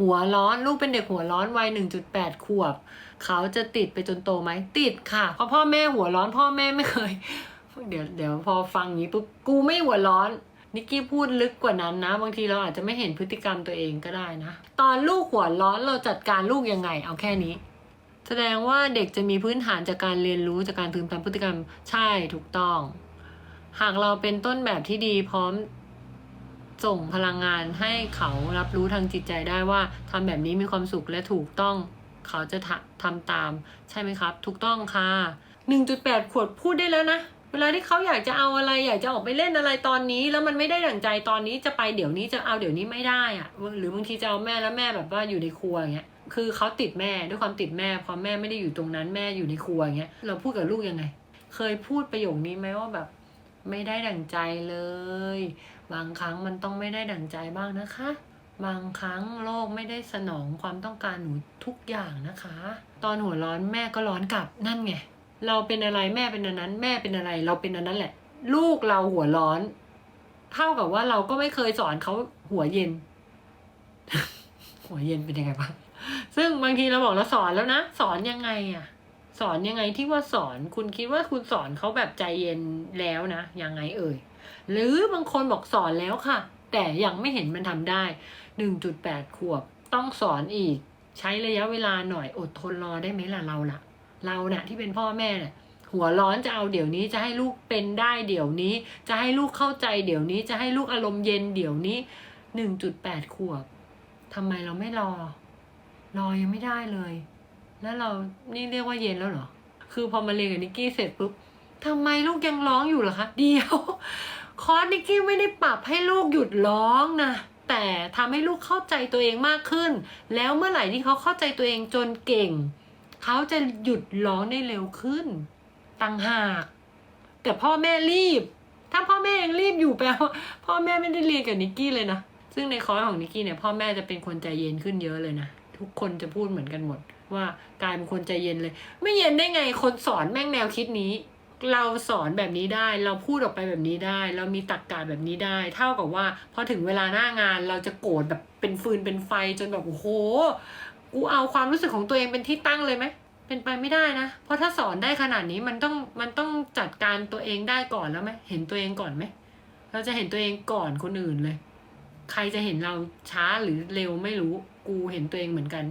หัวร้อนลูกเป็นเด็กหัวร้อนวัยหนึ่งจุดแปดขวบ เขาจะติดไปจนโตไหมติดค่ะ เพราะพ่อแม่หัวร้อนพ่อแม่ไม่เคย เดี๋ยวเดี๋ยวพอฟังอย่างนี้ปุ๊บกูไม่หัวร้อนนิกกี้พูดลึกกว่านั้นนะ บางทีเราอาจจะไม่เห็นพฤติกรรมตัวเองก็ได้นะ ตอนลูกหัวร้อนเราจัดการลูกยังไง เอาแค่นี้ แสดงว่าเด็กจะมีพื้นฐานจากการเรียนรู้จากการทึมตามพฤติกรรมใช่ถูกต้อง หากเราเป็นต้นแบบที่ดีพร้อม ส่งพลังงานให้เขารับรู้ทางจิตใจได้ว่าทำแบบนี้มีความสุขและถูกต้องเขาจะทำทำตาม ใช่ไหมครับ ถูกต้องค่ะ 1.8 ขวดพูดได้แล้วนะเวลาที่เขาอยากจะเอาอะไรอยากจะออกไปเล่นอะไรตอนนี้ แล้วมันไม่ได้ดั่งใจตอนนี้จะไปเดี๋ยวนี้จะเอาเดี๋ยวนี้ไม่ได้อะหรือบางทีจะเอาแม่แล้วแม่แบบว่าอยู่ในครัวอย่างเงี้ยคือเขาติดแม่ด้วยความติดแม่พอแม่ไม่ได้อยู่ตรงนั้นแม่อยู่ในครัวอย่างเงี้ยเราพูดกับลูกยังไง เคยพูดประโยคนี้ไหมว่าแบบ ไม่ได้ดั่งใจเลย บางครั้งมันต้องไม่ได้ดั่งใจบ้างนะคะ บางครั้งโลกไม่ได้สนองความต้องการหนูทุกอย่างนะคะ ตอนหัวร้อนแม่ก็ร้อนกลับนั่นไง เราเป็นอะไรแม่เป็นอันนั้น แม่เป็นอะไร เราเป็นอันนั้นแหละ ลูกเราหัวร้อน เท่ากับว่าเราก็ไม่เคยสอนเขาหัวเย็น หัวเย็นเป็นยังไงบ้างซึ่งบางทีเราบอกเราสอนแล้วนะ สอนยังไงอะ สอนยังไงที่ว่าสอนคุณคิดว่าคุณสอนเขาแบบใจเย็นแล้วนะยังไงเอ่ย หรือบางคนบอกสอนแล้วค่ะ แต่ยังไม่เห็นมันทำได้ 1.8 ขวบต้องสอนอีก ใช้ระยะเวลาหน่อยอดทนรอได้ไหมล่ะเราล่ะ เราเน่ะที่เป็นพ่อแม่เนี่ยหัวร้อนจะเอาเดี๋ยวนี้จะให้ลูกเป็นได้เดี๋ยวนี้ จะให้ลูกเข้าใจเดี๋ยวนี้จะให้ลูกอารมณ์เย็นเดี๋ยวนี้1.8ขวบทำไมเราไม่รอ รอยังไม่ได้เลย แล้วเรานี่เรียกว่าเย็นแล้วเหรอ คือพอมาเรียนกับนิกกี้เสร็จปุ๊บทำไมลูกยังร้องอยู่เหรอคะ เดียว คอร์สนิกกี้ไม่ได้ปรับให้ลูกหยุดร้องนะ แต่ทำให้ลูกเข้าใจตัวเองมากขึ้น แล้วเมื่อไหร่ที่เขาเข้าใจตัวเองจนเก่ง เขาจะหยุดร้องได้เร็วขึ้นต่างหาก แต่พ่อแม่รีบ ถ้าพ่อแม่ยังรีบอยู่แปลว่าพ่อแม่ไม่ได้เรียนกับนิกกี้เลยนะ ซึ่งในคอร์สของนิกกี้เนี่ยพ่อแม่จะเป็นคนใจเย็นขึ้นเยอะเลยนะ ทุกคนจะพูดเหมือนกันหมด ว่ากลายเป็นคนใจเย็นเลย ไม่เย็นได้ไงคนสอนแม่งแนวคิดนี้ เราสอนแบบนี้ได้ เราพูดออกไปแบบนี้ได้ เรามีตรกกะแบบนี้ได้ เท่ากับว่าพอถึงเวลาหน้างานเราจะโกรธแบบเป็นฟืนเป็นไฟจนแบบโอ้โหกูเอาความรู้สึกของตัวเองเป็นที่ตั้งเลยไหมเป็นไปไม่ได้นะ เพราะถ้าสอนได้ขนาดนี้มันต้องมันต้องจัดการตัวเองได้ก่อนแล้วไหมเห็นตัวเองก่อนไหมเราจะเห็นตัวเองก่อนคนอื่นเลย ใครจะเห็นเราช้าหรือเร็วไม่รู้ กูเห็นตัวเองเหมือนกัน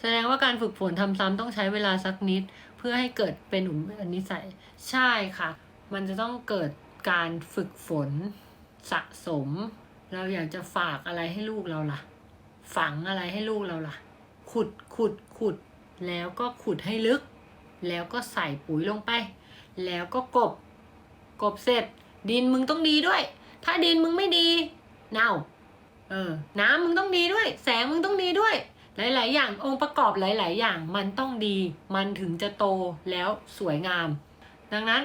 แสดงว่าการฝึกฝนทำซ้ำต้องใช้เวลาสักนิด เพื่อให้เกิดเป็นอุปนิสัย ใช่ค่ะ มันจะต้องเกิดการฝึกฝนสะสม เราอยากจะฝากอะไรให้ลูกเราล่ะ ฝังอะไรให้ลูกเราล่ะ ขุดขุดขุด แล้วก็ขุดให้ลึก แล้วก็ใส่ปุ๋ยลงไป แล้วก็กบ กบเสร็จ ดินมึงต้องดีด้วย ถ้าดินมึงไม่ดี เน่า เออ น้ำมึงต้องดีด้วย แสงมึงต้องดีด้วย หลาย ๆ อย่างองค์ประกอบหลาย ๆ อย่างมันต้องดี มันถึงจะโตแล้วสวยงาม ดังนั้น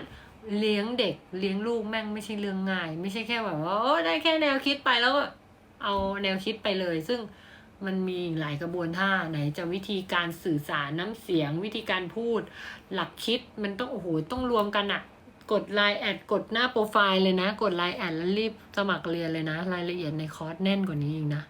เลี้ยงเด็กเลี้ยงลูกแม่งไม่ใช่เรื่องง่าย ไม่ใช่แค่แบบว่าโอ้ได้แค่แนวคิดไปแล้วก็เอาแนวคิดไปเลย ซึ่งมันมีหลายกระบวนท่าไหนจะวิธีการสื่อสารน้ำเสียง วิธีการพูด หลักคิดมันต้องโอ้โหต้องรวมกันอะกดไลน์แอดกดหน้าโปรไฟล์เลยนะ กดไลน์แอดแล้วรีบสมัครเรียนเลยนะ รายละเอียดในคอร์สแน่นกว่านี้อีกนะ